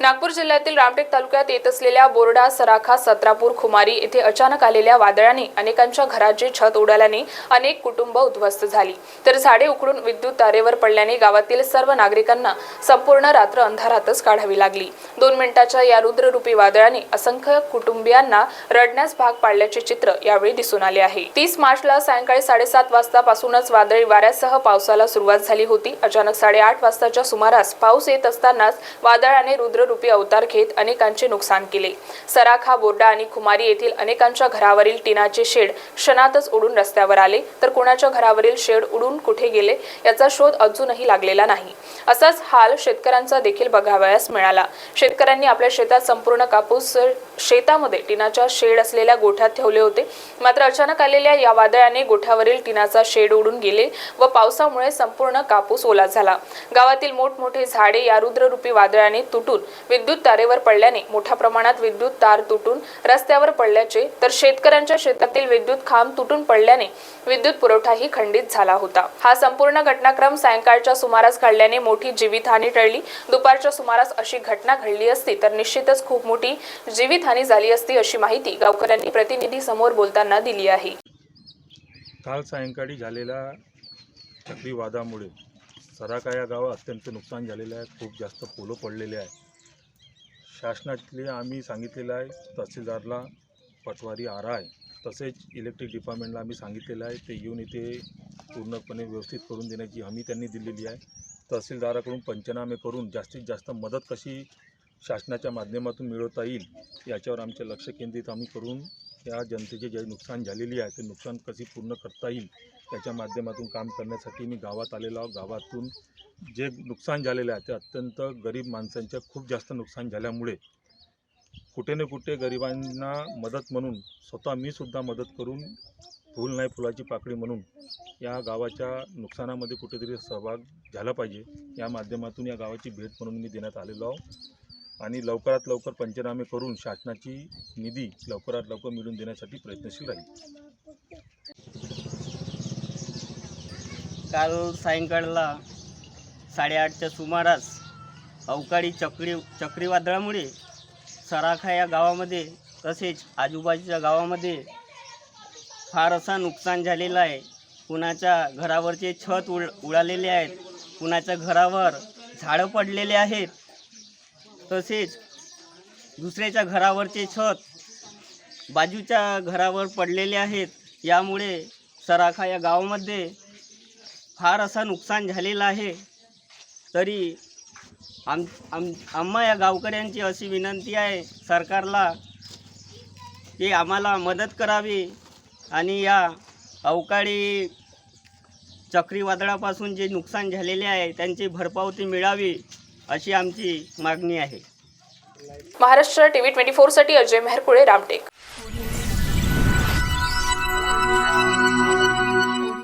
नागपूर जिल्ह्यातील रामटेक तालुक्यात येत असलेल्या बोर्डा सराखा सत्रापूर खुमारी येथे अचानक आलेल्या वादळाने अनेकांच्या घराचे छत उडाल्याने अनेक कुटुंब उद्ध्वस्त झाली. तर झाडे उकडून विद्युत तारेवर पडल्याने गावातील सर्व नागरिकांना संपूर्ण रात्र अंधारातच काढावी लागली. दोन मिनिटाच्या या रुद्ररूपी वादळाने असंख्य कुटुंबियांना रडण्यास भाग पाडल्याचे चित्र यावेळी दिसून आले आहे. तीस मार्चला सायंकाळी साडेसात वाजतापासूनच वादळी वाऱ्यासह पावसाला सुरुवात झाली होती. अचानक साडेआठ वाजताच्या सुमारास पाऊस येत असतानाच वादळाने रुद्र रूपी अवतार घेत अनेकांचे नुकसान केले. सराखा बोर्डा आणि खुमारी येथील अनेकांच्या घरावरील टिनाचे शेड क्षणातच उडून रस्त्यावर आले. तर कोणाच्या घरावरील शेड उडून कुठे गेले याचा शोध अजूनही लागलेला नाही. असाच हाल शेतकऱ्यांचा देखील बघावयास मिळाला. शेतकऱ्यांनी आपल्या शेतात संपूर्ण कापूस शेतामध्ये टिनाच्या शेड असलेल्या गोठ्यात ठेवले होते. मात्र अचानक आलेल्या या वादळाने गोठ्यावरील टिनाचा शेड उडून गेले व पावसामुळे संपूर्ण कापूस ओला झाला. गावातील मोठमोठे झाडे या रुद्ररूपी वादळाने तुटून विद्युत तारेवर पडल्याने मोठ्या प्रमाणात विद्युत तार तुटून रस्त्यावर पडल्याचे तर शेतकऱ्यांच्या शेतातील विद्युत खांब तुटून पडल्याने विद्युत पुरवठाही खंडित झाला होता. हा संपूर्ण घटनाक्रम सायंकाळच्या सुमारास घडल्याने मोठी जीवितहानी टळली. दुपारच्या सुमारास अशी घटना घडली असती तर निश्चितच खूप मोठी जीवितहानी झाली असती अशी माहिती गावकऱ्यांनी प्रतिनिधी समोर बोलताना दिली आहे. काल सायंकाळी झालेल्या चक्रीवादामुळे सराका या गावात अत्यंत नुकसान झालेलं आहे. खूप जास्त पोलं पडलेले आहे. शासनातले आम्ही सांगितलेलं आहे तहसीलदारला पटवारी आरा आहे. तसेच इलेक्ट्रिक डिपार्टमेंटला आम्ही सांगितलेलं आहे ते येऊन इथे पूर्णपणे व्यवस्थित करून देण्याची हमी त्यांनी दिलेली आहे. तहसीलदाराकडून पंचनामे करून जास्तीत जास्त मदत कशी शासनाच्या माध्यमातून मिळवता येईल याच्यावर आमचे लक्ष केंद्रित आम्ही करून या जनतेचे जे नुकसान झालेली आहे ते नुकसान कशी पूर्ण करता येईल त्याच्या माध्यमातून काम करण्यासाठी मी गावात आलेलो आहो गावातून जे नुकसान झालेलं आहे ते अत्यंत गरीब माणसांच्या खूप जास्त नुकसान झाल्यामुळे कुठे ना कुठे गरिबांना मदत म्हणून स्वतः मी सुद्धा मदत करून फूल नाही फुलाची पाकळी म्हणून या गावाच्या नुकसानामध्ये कुठेतरी सहभाग झाला पाहिजे. या माध्यमातून या गावाची भेट म्हणून मी देण्यात आलेलो आहो आणि लवकरात लवकर पंचनामे करून शासनाची निधी लवकरात लवकर मिळवून देण्यासाठी प्रयत्नशील राहील. काल सायंकाळला साडेआठच्या सुमारास अवकाळी चक्री चक्रीवादळामुळे सराखा या गावामध्ये तसेच आजूबाजूच्या गावामध्ये फार असा नुकसान झालेलं आहे. कुणाच्या घरावरचे छत उड उडालेले आहेत कुणाच्या घरावर झाडं पडलेले आहेत. तसेच दुसऱ्याच्या घरावरचे छत बाजूच्या घरावर पडलेले आहेत. यामुळे सराखा या गावामध्ये फार असा नुकसान झालेला आहे. तरी आम आम आम्हा या गावकऱ्यांची अशी विनंती आहे सरकारला की आम्हाला मदत करावी आणि या अवकाळी चक्रीवादळापासून जे नुकसान झालेले आहे त्यांची भरपावती मिळावी. अशी आमची मागणी आहे. महाराष्ट्र टीव्ही ट्वेंटी साठी अजय मेहरकुळे रामटेक.